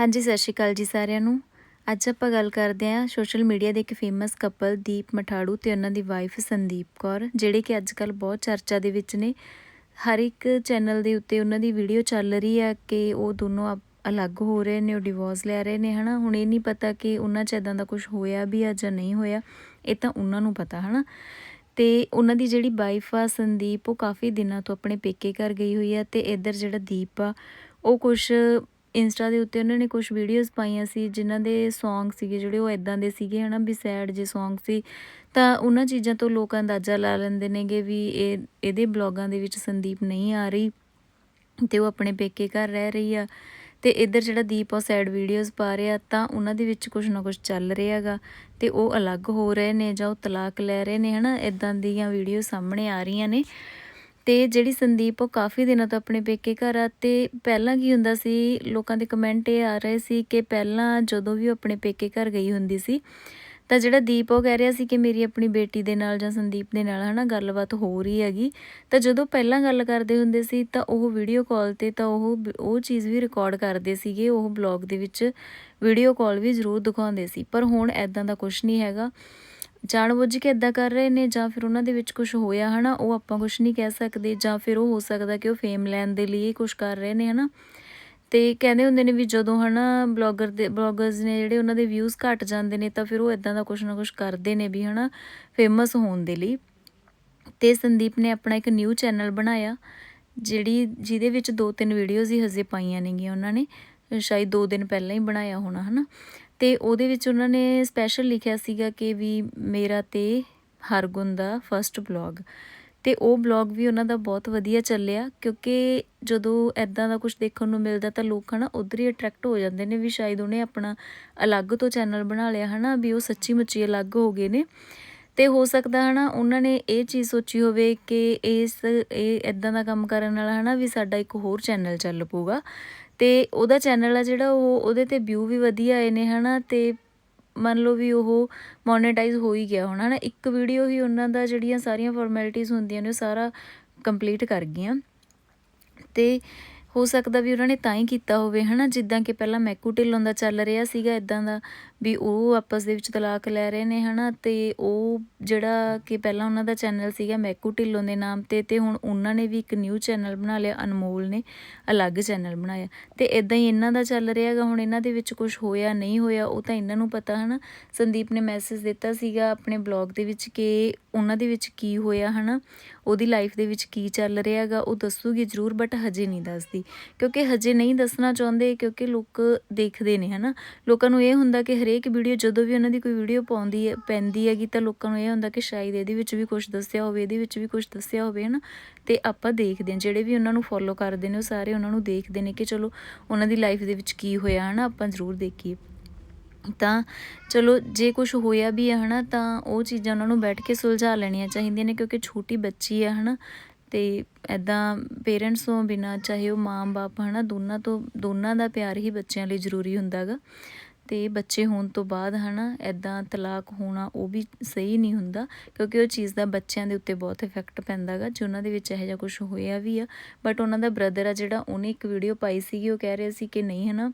ਹਾਂਜੀ, ਸਤਿ ਸ਼੍ਰੀ ਅਕਾਲ ਜੀ ਸਾਰਿਆਂ ਨੂੰ। ਅੱਜ ਆਪਾਂ ਗੱਲ ਕਰਦੇ ਹਾਂ ਸੋਸ਼ਲ ਮੀਡੀਆ ਦੇ ਇੱਕ ਫੇਮਸ ਕਪਲ ਦੀਪ ਮਠਾੜੂ ਤੇ ਉਹਨਾਂ ਦੀ ਵਾਈਫ ਸੰਦੀਪ ਕੌਰ, ਜਿਹੜੇ ਕਿ ਅੱਜ ਕੱਲ ਬਹੁਤ ਚਰਚਾ ਦੇ ਵਿੱਚ ਨੇ। ਹਰ ਇੱਕ ਚੈਨਲ ਦੇ ਉੱਤੇ ਉਹਨਾਂ ਦੀ ਵੀਡੀਓ ਚੱਲ ਰਹੀ ਆ ਕਿ ਉਹ ਦੋਨੋਂ ਅਪ- ਅਲੱਗ ਹੋ ਰਹੇ ਨੇ, ਉਹ ਡਿਵੋਰਸ ਲੈ ਰਹੇ ਨੇ, ਹਨਾ? ਹੁਣ ਇਹ ਨਹੀਂ ਪਤਾ ਕਿ ਉਹਨਾਂ 'ਚ ਇਦਾਂ ਦਾ ਕੁਝ ਹੋਇਆ ਵੀ ਆ ਜਾਂ ਨਹੀਂ ਹੋਇਆ, ਇਹ ਤਾਂ ਉਹਨਾਂ ਨੂੰ ਪਤਾ, ਹਨਾ? ਤੇ ਉਹਨਾਂ ਦੀ ਜਿਹੜੀ ਵਾਈਫ ਆ ਸੰਦੀਪ, ਉਹ ਕਾਫੀ ਦਿਨਾਂ ਤੋਂ ਆਪਣੇ ਪੇਕੇ ਘਰ ਗਈ ਹੋਈ ਆ ਤੇ ਇੱਧਰ ਜਿਹੜਾ ਦੀਪ ਆ, ਉਹ ਕੁਝ ਇੰਸਟਾ ਦੇ ਉੱਤੇ ਉਹਨਾਂ ਨੇ ਕੁਝ ਵੀਡੀਓਜ਼ ਪਾਈਆਂ ਸੀ, ਜਿਨ੍ਹਾਂ ਦੇ Song ਸੀਗੇ, ਜਿਹੜੇ ਉਹ ਇਦਾਂ ਦੇ ਸੀਗੇ, ਹਨਾ, ਵੀ ਸੈਡ ਜੇ Song ਸੀ। ਤਾਂ ਉਹਨਾਂ ਚੀਜ਼ਾਂ ਤੋਂ ਲੋਕ ਅੰਦਾਜ਼ਾ ਲਾ ਲੈਂਦੇ ਨੇਗੇ ਵੀ ਇਹ, ਇਹਦੇ ਬਲੌਗਾਂ ਦੇ ਵਿੱਚ ਸੰਦੀਪ ਨਹੀਂ ਆ ਰਹੀ ਤੇ ਉਹ ਆਪਣੇ ਪੇਕੇ ਘਰ ਰਹਿ ਰਹੀ ਆ। ਤੇ ਇੱਧਰ ਜਿਹੜਾ ਦੀਪ ਉਹ ਸੈਡ ਵੀਡੀਓਜ਼ ਪਾ ਰਿਹਾ, ਤਾਂ ਉਹਨਾਂ ਦੇ ਵਿੱਚ ਕੁਝ ਨਾ ਕੁਝ ਚੱਲ ਰਿਹਾ ਹੈਗਾ ਤੇ ਉਹ ਅਲੱਗ ਹੋ ਰਹੇ ਨੇ ਜਾਂ ਉਹ ਤਲਾਕ ਲੈ ਰਹੇ ਨੇ, ਹਨਾ ਇਦਾਂ ਦੀਆਂ ਵੀਡੀਓ ਸਾਹਮਣੇ ਆ ਰਹੀਆਂ ਨੇ। ਤੇ ਜਿਹੜੀ ਸੰਦੀਪ, ਉਹ ਕਾਫੀ ਦਿਨਾਂ ਤੋਂ ਆਪਣੇ ਪੇਕੇ ਘਰ ਆ ਤੇ ਪਹਿਲਾਂ ਕੀ ਹੁੰਦਾ ਸੀ, ਲੋਕਾਂ ਦੇ ਕਮੈਂਟ ਇਹ ਆ ਰਹੇ ਸੀ ਕਿ ਪਹਿਲਾਂ ਜਦੋਂ ਵੀ ਉਹ ਆਪਣੇ ਪੇਕੇ ਘਰ ਗਈ ਹੁੰਦੀ ਸੀ, ਤਾਂ ਜਿਹੜਾ ਦੀਪ ਉਹ ਕਹਿ ਰਿਹਾ ਸੀ ਕਿ ਮੇਰੀ ਆਪਣੀ ਬੇਟੀ ਦੇ ਨਾਲ ਜਾਂ ਸੰਦੀਪ ਦੇ ਨਾਲ ਹਨਾ ਗੱਲਬਾਤ ਹੋ ਰਹੀ ਹੈਗੀ। ਤਾਂ ਜਦੋਂ ਪਹਿਲਾਂ ਗੱਲ ਕਰਦੇ ਹੁੰਦੇ ਸੀ, ਤਾਂ ਉਹ ਵੀਡੀਓ ਕਾਲ ਤੇ ਤਾਂ ਉਹ ਉਹ ਚੀਜ਼ ਵੀ ਰਿਕਾਰਡ ਕਰਦੇ ਸੀਗੇ, ਉਹ ਬਲੌਗ ਦੇ ਵਿੱਚ ਵੀਡੀਓ ਕਾਲ ਵੀ ਜ਼ਰੂਰ ਦਿਖਾਉਂਦੇ ਸੀ, ਪਰ ਹੁਣ ਐਦਾਂ ਦਾ ਕੁਝ ਨਹੀਂ ਹੈਗਾ। ਜਾਣਬੁੱਝ ਕੇ ਇਦਾਂ ਕਰ ਰਹੇ ਨੇ ਜਾਂ ਫਿਰ ਉਹਨਾਂ ਦੇ ਵਿੱਚ ਕੁਝ ਹੋਇਆ ਹਨਾ, ਉਹ ਆਪਾਂ ਕੁਝ ਨਹੀਂ ਕਹਿ ਸਕਦੇ ਜਾਂ ਫਿਰ ਉਹ ਹੋ ਸਕਦਾ ਕਿ ਉਹ ਫੇਮ ਲੈਣ ਦੇ ਲਈ ਕੁਝ ਕਰ ਰਹੇ ਨੇ ਹਨਾ। ਤੇ ਕਹਿੰਦੇ ਹੁੰਦੇ ਨੇ ਵੀ ਜਦੋਂ ਹਨਾ ਬਲੌਗਰ ਦੇ ਬਲੌਗਰਸ ਨੇ ਜਿਹੜੇ ਉਹਨਾਂ ਦੇ ਵਿਊਜ਼ ਘਟ ਜਾਂਦੇ ਨੇ ਤਾਂ ਫਿਰ ਉਹ ਇਦਾਂ ਦਾ ਕੁਝ ਨਾ ਕੁਝ ਕਰਦੇ ਨੇ ਵੀ ਹਨਾ ਫੇਮਸ ਹੋਣ ਦੇ ਲਈ। ਤੇ ਸੰਦੀਪ ਨੇ ਆਪਣਾ ਇੱਕ ਨਿਊ ਚੈਨਲ ਬਣਾਇਆ, ਜਿਹੜੀ ਜਿਹਦੇ ਵਿੱਚ ਦੋ ਤਿੰਨ ਵੀਡੀਓਜ਼ ਹੀ ਹਜੇ ਪਾਈਆਂ ਨੇਗੀਆਂ ਉਹਨਾਂ ਨੇ, ਸ਼ਾਇਦ 2 ਦਿਨ ਪਹਿਲਾਂ ਹੀ ਬਣਾਇਆ ਹੋਣਾ ਹਨਾ। ਤੇ ਉਹਦੇ ਵਿੱਚ ਉਹਨਾਂ ਨੇ ਸਪੈਸ਼ਲ ਲਿਖਿਆ ਸੀਗਾ ਕਿ ਵੀ ਮੇਰਾ ਤੇ ਹਰਗੁਣ ਦਾ ਫਰਸਟ ਬਲੌਗ ਤੇ ਉਹ ਬਲੌਗ ਵੀ ਉਹਨਾਂ ਦਾ ਬਹੁਤ ਵਧੀਆ ਚੱਲਿਆ, ਕਿਉਂਕਿ ਜਦੋਂ ਐਦਾਂ ਦਾ ਕੁਝ ਦੇਖਣ ਨੂੰ ਮਿਲਦਾ ਤਾਂ ਲੋਕ ਹਨਾ ਉਧਰ ਹੀ ਅਟਰੈਕਟ ਹੋ ਜਾਂਦੇ ਨੇ ਵੀ ਸ਼ਾਇਦ ਉਹਨੇ ਆਪਣਾ ਅਲੱਗ ਤੋਂ ਚੈਨਲ ਬਣਾ ਲਿਆ ਹਨਾ, ਵੀ ਉਹ ਸੱਚੀ ਮੁੱਚੀ ਅਲੱਗ ਹੋ ਗਏ ਨੇ। ਤੇ ਹੋ ਸਕਦਾ ਹਨਾ, ਉਹਨਾਂ ਨੇ ਇਹ ਚੀਜ਼ ਸੋਚੀ ਹੋਵੇ ਕਿ ਇਸ, ਇਹ ਇਦਾਂ ਦਾ ਕੰਮ ਕਰਨ ਨਾਲ ਹਨਾ ਵੀ ਸਾਡਾ ਇੱਕ ਹੋਰ ਚੈਨਲ ਚੱਲ ਪਊਗਾ। ਤੇ ਉਹਦਾ ਚੈਨਲ ਆ ਜਿਹੜਾ ਉਹ, ਉਹਦੇ ਤੇ ਵਿਊ ਵੀ ਵਧੀਆ ਆਏ ਨੇ ਹਨਾ ਤੇ ਮੰਨ ਲਓ ਵੀ ਉਹ ਮੋਨੇਟਾਈਜ਼ ਹੋ ਹੀ ਗਿਆ ਹੋਣਾ ਨਾ ਇੱਕ ਵੀਡੀਓ ਹੀ ਉਹਨਾਂ ਦਾ ਜਿਹੜੀਆਂ ਸਾਰੀਆਂ ਫਾਰਮੈਲਿਟੀਆਂ ਹੁੰਦੀਆਂ ਨੇ ਉਹ ਸਾਰਾ ਕੰਪਲੀਟ ਕਰ ਗਈਆਂ। ਤੇ ਹੋ ਸਕਦਾ ਵੀ ਉਹਨਾਂ ਨੇ ਤਾਂ ਹੀ ਕੀਤਾ ਹੋਵੇ ਹਨਾ, ਜਿੱਦਾਂ ਕਿ ਪਹਿਲਾਂ ਮੈਕੂ ਢਿੱਲੋਂ ਦਾ ਚੱਲ ਰਿਹਾ ਸੀਗਾ ਇਦਾਂ ਦਾ ਵੀ ਉਹ ਆਪਸ ਦੇ ਵਿੱਚ ਤਲਾਕ ਲੈ ਰਹੇ ਨੇ, ਹਨਾ? ਤੇ ਉਹ ਜਿਹੜਾ ਕਿ ਪਹਿਲਾਂ ਉਹਨਾਂ ਦਾ ਚੈਨਲ ਸੀਗਾ ਮੈਕੂ ਢਿੱਲੋਂ ਦੇ ਨਾਮ ਤੇ ਤੇ ਹੁਣ ਉਹਨਾਂ ਨੇ ਵੀ ਇੱਕ ਨਿਊ ਚੈਨਲ ਬਣਾ ਲਿਆ, ਅਨਮੋਲ ਨੇ, ਅਲੱਗ ਚੈਨਲ ਬਣਾਇਆ। ਤੇ ਇਦਾਂ ਹੀ ਇਹਨਾਂ ਦਾ ਚੱਲ ਰਿਹਾ ਹੈਗਾ, ਹੁਣ ਇਹਨਾਂ ਦੇ ਵਿੱਚ ਕੁਝ ਹੋਇਆ, ਨਹੀਂ ਹੋਇਆ, ਉਹ ਤਾਂ ਇਹਨਾਂ ਨੂੰ ਪਤਾ, ਹਨਾ? ਸੰਦੀਪ ਨੇ ਮੈਸੇਜ ਦਿੱਤਾ ਸੀਗਾ ਆਪਣੇ ਬਲੌਗ ਦੇ ਵਿੱਚ ਕਿ ਉਹਨਾਂ ਦੇ ਵਿੱਚ ਕੀ ਹੋਇਆ, ਹਨਾ? ਉਹਦੀ ਲਾਈਫ ਦੇ ਵਿੱਚ ਕੀ ਚੱਲ ਰਿਹਾ ਹੈਗਾ, ਉਹ ਦੱਸੂਗੀ ਜ਼ਰੂਰ ਬਟ ਹਜੇ ਨਹੀਂ ਦੱਸਦੀ। ਕਿਉਂਕਿ ਹਜੇ ਨਹੀਂ ਦੱਸਣਾ ਚਾਹੁੰਦੇ, ਕਿਉਂਕਿ ਲੋਕ ਦੇਖਦੇ ਨੇ, ਹਨਾ? ਲੋਕਾਂ ਨੂੰ ਇਹ ਹੁੰਦਾ ਕਿ ਹਰੇਕ ਵੀਡੀਓ ਜਦੋਂ ਵੀ ਉਹਨਾਂ ਦੀ ਕੋਈ ਵੀਡੀਓ ਪਾਉਂਦੀ ਹੈ, ਪੈਂਦੀ ਹੈਗੀ ਤਾਂ ਲੋਕਾਂ ਨੂੰ ਇਹ ਹੁੰਦਾ ਕਿ ਸ਼ਾਇਦ ਇਹਦੇ ਵਿੱਚ ਵੀ ਕੁਝ ਦੱਸਿਆ ਹੋਵੇ, ਇਹਦੇ ਵਿੱਚ ਵੀ ਕੁਝ ਦੱਸਿਆ ਹੋਵੇ, ਹਨਾ? ਤੇ ਆਪਾਂ ਦੇਖਦੇ ਹਾਂ, ਜਿਹੜੇ ਵੀ ਉਹਨਾਂ ਨੂੰ ਫੋਲੋ ਕਰਦੇ ਨੇ ਉਹ ਸਾਰੇ ਉਹਨਾਂ ਨੂੰ ਦੇਖਦੇ ਨੇ ਕਿ ਚਲੋ ਉਹਨਾਂ ਦੀ ਲਾਈਫ ਦੇ ਵਿੱਚ ਕੀ ਹੋਇਆ, ਹਨਾ? ਆਪਾਂ ਜ਼ਰੂਰ ਦੇਖੀਏ। ਤਾਂ ਚਲੋ, ਜੇ ਕੁਝ ਹੋਇਆ ਵੀ ਹੈ, ਹਨਾ, ਤਾਂ ਉਹ ਚੀਜ਼ਾਂ ਉਹਨਾਂ ਨੂੰ ਬੈਠ ਕੇ ਸੁਲਝਾ ਲੈਣੀਆਂ ਚਾਹੀਦੀਆਂ ਨੇ ਕਿਉਂਕਿ ਛੋਟੀ ਬੱਚੀ ਹੈ, ਹਨਾ? ਤੇ ਐਦਾਂ ਪੇਰੈਂਟਸ ਤੋਂ ਬਿਨਾ, ਚਾਹੇ ਉਹ ਮਾਂ-ਬਾਪ, ਹਨਾ, ਦੋਨਾਂ ਤੋਂ, ਦੋਨਾਂ ਦਾ ਪਿਆਰ ਹੀ ਬੱਚਿਆਂ ਲਈ ਜ਼ਰੂਰੀ ਹੁੰਦਾਗਾ ਤੇ ਬੱਚੇ ਹੋਣ ਤੋਂ ਬਾਅਦ ਹਨਾ ਐਦਾਂ ਤਲਾਕ ਹੋਣਾ ਉਹ ਵੀ ਸਹੀ ਨਹੀਂ ਹੁੰਦਾ, ਕਿਉਂਕਿ ਉਹ ਚੀਜ਼ ਦਾ ਬੱਚਿਆਂ ਦੇ ਉੱਤੇ ਬਹੁਤ ਇਫੈਕਟ ਪੈਂਦਾਗਾ ਜੇ ਉਹਨਾਂ ਦੇ ਵਿੱਚ ਇਹੋ ਜਿਹਾ ਕੁਝ ਹੋਇਆ ਵੀ ਆ। ਬਟ ਉਹਨਾਂ ਦਾ ਬ੍ਰਦਰ ਆ ਜਿਹੜਾ, ਉਹਨੇ ਇੱਕ ਵੀਡੀਓ ਪਾਈ ਸੀਗੀ, ਉਹ ਕਹਿ ਰਿਹਾ ਸੀ ਕਿ ਨਹੀਂ ਹਨਾ,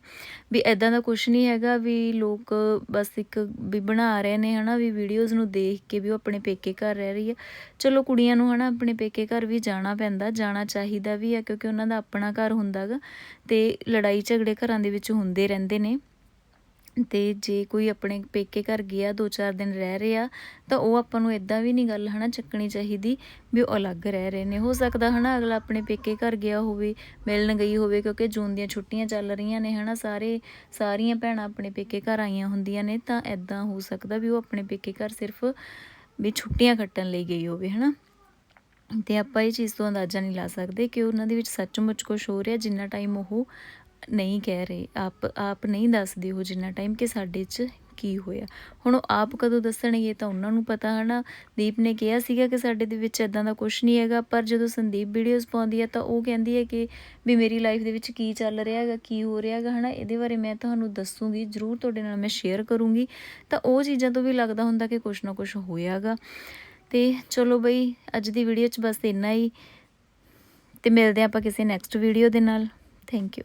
ਵੀ ਐਦਾਂ ਦਾ ਕੁਝ ਨਹੀਂ ਹੈਗਾ ਵੀ ਲੋਕ ਬਸ ਇੱਕ ਵੀ ਬਣਾ ਰਹੇ ਨੇ ਹਨਾ, ਵੀ ਵੀਡੀਓਜ਼ ਨੂੰ ਦੇਖ ਕੇ ਵੀ ਉਹ ਆਪਣੇ ਪੇਕੇ ਘਰ ਰਹਿ ਰਹੀ ਆ। ਚਲੋ ਕੁੜੀਆਂ ਨੂੰ ਹਨਾ, ਆਪਣੇ ਪੇਕੇ ਘਰ ਵੀ ਜਾਣਾ ਪੈਂਦਾ, ਜਾਣਾ ਚਾਹੀਦਾ ਵੀ ਆ, ਕਿਉਂਕਿ ਉਹਨਾਂ ਦਾ ਆਪਣਾ ਘਰ ਹੁੰਦਾਗਾ ਤੇ ਲੜਾਈ ਝਗੜੇ ਘਰਾਂ ਦੇ ਵਿੱਚ ਹੁੰਦੇ ਰਹਿੰਦੇ ਨੇ। ਤੇ ਜੇ ਕੋਈ ਆਪਣੇ ਪੇਕੇ ਘਰ ਗਿਆ ਦੋ ਚਾਰ ਦਿਨ ਰਹਿ ਰਿਹਾ, ਤਾਂ ਉਹ ਆਪਾਂ ਨੂੰ ਇਦਾਂ ਵੀ ਨਹੀਂ ਗੱਲ ਹਨਾ ਚੱਕਣੀ ਚਾਹੀਦੀ ਵੀ ਉਹ ਅਲੱਗ ਰਹਿ ਰਹੇ ਨੇ। ਹੋ ਸਕਦਾ ਹਨਾ ਅਗਲਾ ਆਪਣੇ ਪੇਕੇ ਘਰ ਗਿਆ ਹੋਵੇ, ਮਿਲਣ ਗਈ ਹੋਵੇ, ਕਿਉਂਕਿ ਜੂਨ ਦੀਆਂ ਛੁੱਟੀਆਂ ਚੱਲ ਰਹੀਆਂ ਨੇ ਹਨਾ, ਸਾਰੇ, ਸਾਰੀਆਂ ਭੈਣਾਂ ਆਪਣੇ ਪੇਕੇ ਘਰ ਆਈਆਂ ਹੁੰਦੀਆਂ ਨੇ, ਤਾਂ ਇਦਾਂ ਹੋ ਸਕਦਾ ਵੀ ਉਹ ਆਪਣੇ ਪੇਕੇ ਘਰ ਸਿਰਫ ਵੀ ਛੁੱਟੀਆਂ ਕੱਟਣ ਲਈ ਗਈ ਹੋਵੇ ਹਨਾ। ਤੇ ਆਪਾਂ ਇਹ ਚੀਜ਼ ਤੋਂ ਅੰਦਾਜ਼ਾ ਨਹੀਂ ਲਾ ਸਕਦੇ ਕਿ ਉਹਨਾਂ ਦੇ ਵਿੱਚ ਸੱਚਮੁੱਚ ਕੁਝ ਹੋ ਰਿਹਾ, ਜਿੰਨਾ ਟਾਈਮ ਉਹ ਨਹੀਂ ਕਹਿ ਰਹੇ। ਆਪ ਆਪ ਨਹੀਂ ਦੱਸਦੇ ਉਹ ਜਿੰਨਾ ਟਾਈਮ ਕਿ ਸਾਡੇ 'ਚ ਕੀ ਹੋਇਆ। ਹੁਣ ਉਹ ਆਪ ਕਦੋਂ ਦੱਸਣਗੇ ਤਾਂ ਉਹਨਾਂ ਨੂੰ ਪਤਾ ਹਨਾ। ਦੀਪ ਨੇ ਕਿਹਾ ਸੀਗਾ ਕਿ ਸਾਡੇ ਦੇ ਵਿੱਚ ਇਦਾਂ ਦਾ ਕੁਝ ਨਹੀਂ ਹੈਗਾ, ਪਰ ਜਦੋਂ ਸੰਦੀਪ ਵੀਡੀਓਜ਼ ਪਾਉਂਦੀ ਹੈ ਤਾਂ ਉਹ ਕਹਿੰਦੀ ਹੈ ਕਿ ਵੀ ਮੇਰੀ ਲਾਈਫ ਦੇ ਵਿੱਚ ਕੀ ਚੱਲ ਰਿਹਾ ਹੈਗਾ, ਕੀ ਹੋ ਰਿਹਾ ਹੈਗਾ ਹਨਾ। ਇਹਦੇ ਬਾਰੇ ਮੈਂ ਤੁਹਾਨੂੰ ਦੱਸੂਗੀ, ਜ਼ਰੂਰ ਤੁਹਾਡੇ ਨਾਲ ਮੈਂ ਸ਼ੇਅਰ ਕਰੂੰਗੀ। ਤਾਂ ਉਹ ਚੀਜ਼ਾਂ ਤੋਂ ਵੀ ਲੱਗਦਾ ਹੁੰਦਾ ਕਿ ਕੁਝ ਨਾ ਕੁਝ ਹੋਇਆਗਾ ਤੇ ਚਲੋ ਬਈ, ਅੱਜ ਦੀ ਵੀਡੀਓ 'ਚ ਬਸ ਇੰਨਾ ਹੀ। ਤੇ ਮਿਲਦੇ ਹਾਂ ਆਪਾਂ ਕਿਸੇ ਨੈਕਸਟ ਵੀਡੀਓ ਦੇ ਨਾਲ। Thank you